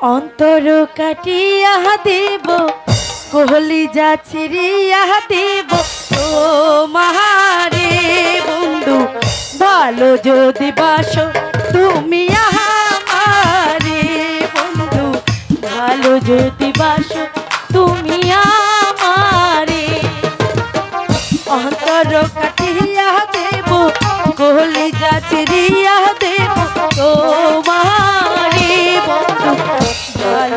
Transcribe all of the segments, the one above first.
অন্তর কাটিয়া দেব, কোহলি যাচিরিয়া দেব। ও মাহারে বন্ধু ভালো যদি বাসো, তুমি আমারে বন্ধু। ভালো যদি বাসো, তুমি আমারে। অন্তর কাটিয়া দেব, কোহলি যাচিরিয়া দেব। তোমারে বন্ধু ভালো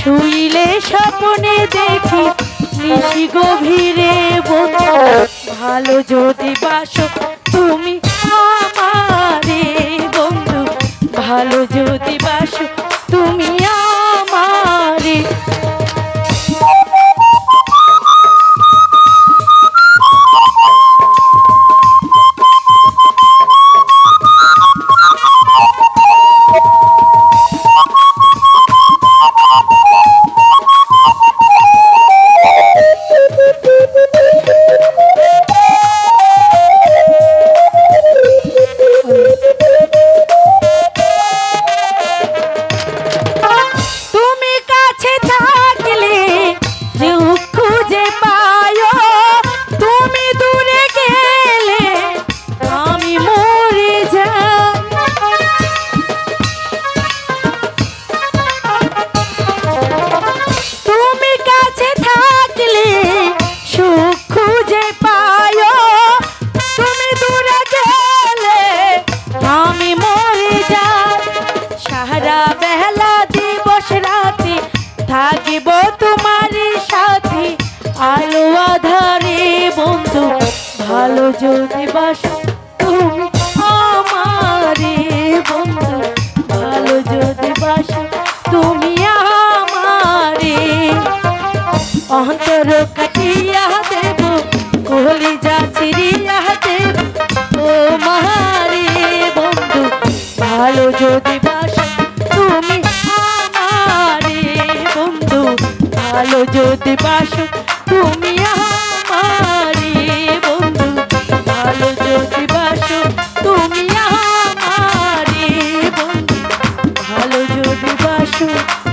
শুইলে স্বপ্নে দেখি নিশি গভীরে বন্ধু ভালো যদি বাসো তুমি আলো আধারে বন্ধু, ভালো যদি বাস তুমি আমারে বন্ধু, ভালো যদি বাস তুমি আমারে। অন্তর কাটিয়া Thank you.